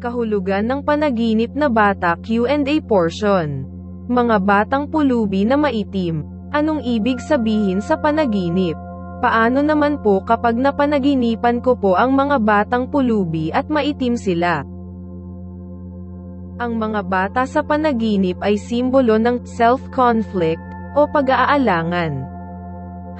Kahulugan ng panaginip na bata Q&A portion. Mga batang pulubi na maitim. Anong ibig sabihin sa panaginip? Paano naman po kapag napanaginipan ko po ang mga batang pulubi at maitim sila? Ang mga bata sa panaginip ay simbolo ng self-conflict o pag-aalangan.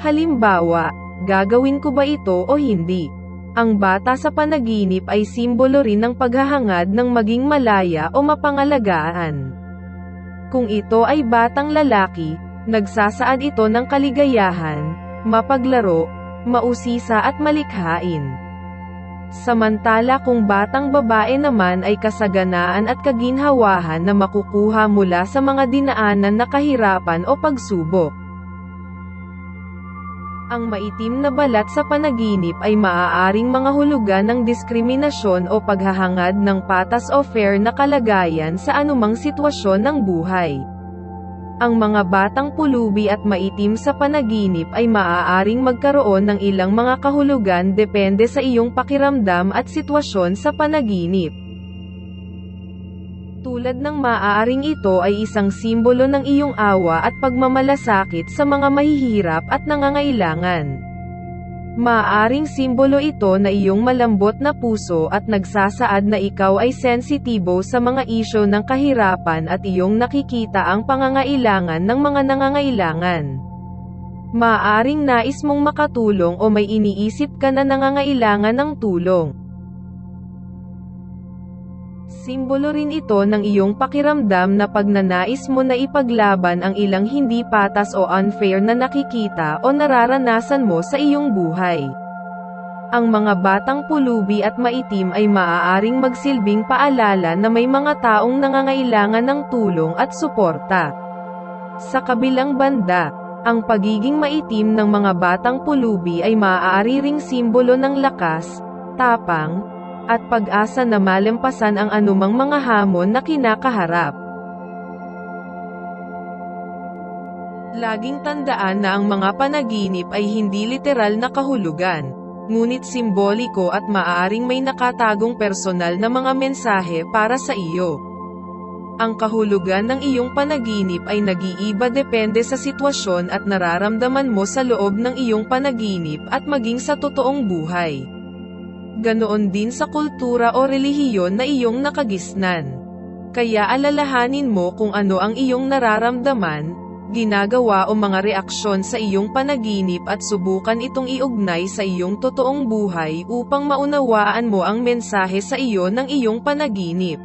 Halimbawa, gagawin ko ba ito o hindi? Ang bata sa panaginip ay simbolo rin ng paghahangad ng maging malaya o mapangalagaan. Kung ito ay batang lalaki, nagsasaad ito ng kaligayahan, mapaglaro, mausisa at malikhain. Samantala kung batang babae naman ay kasaganaan at kaginhawahan na makukuha mula sa mga dinaanan na kahirapan o pagsubok. Ang maitim na balat sa panaginip ay maaaring mga hulugan ng diskriminasyon o paghahangad ng patas o fair na kalagayan sa anumang sitwasyon ng buhay. Ang mga batang pulubi at maitim sa panaginip ay maaaring magkaroon ng ilang mga kahulugan depende sa iyong pakiramdam at sitwasyon sa panaginip. Tulad ng maaaring ito ay isang simbolo ng iyong awa at pagmamalasakit sa mga mahihirap at nangangailangan. Maaaring simbolo ito na iyong malambot na puso at nagsasaad na ikaw ay sensitibo sa mga isyo ng kahirapan at iyong nakikita ang pangangailangan ng mga nangangailangan. Maaaring nais mong makatulong o may iniisip ka na nangangailangan ng tulong. Simbolo rin ito ng iyong pakiramdam na pagnanais mo na ipaglaban ang ilang hindi patas o unfair na nakikita o nararanasan mo sa iyong buhay. Ang mga batang pulubi at maitim ay maaaring magsilbing paalala na may mga taong nangangailangan ng tulong at suporta. Sa kabilang banda, ang pagiging maitim ng mga batang pulubi ay maaari ring simbolo ng lakas, tapang, at pag-asa na malampasan ang anumang mga hamon na kinakaharap. Laging tandaan na ang mga panaginip ay hindi literal na kahulugan, ngunit simboliko at maaaring may nakatagong personal na mga mensahe para sa iyo. Ang kahulugan ng iyong panaginip ay nag-iiba depende sa sitwasyon at nararamdaman mo sa loob ng iyong panaginip at maging sa totoong buhay ganoon din sa kultura o relihiyon na iyong nakagisnan. Kaya alalahanin mo kung ano ang iyong nararamdaman, ginagawa o mga reaksyon sa iyong panaginip at subukan itong iugnay sa iyong totoong buhay upang maunawaan mo ang mensahe sa iyo ng iyong panaginip.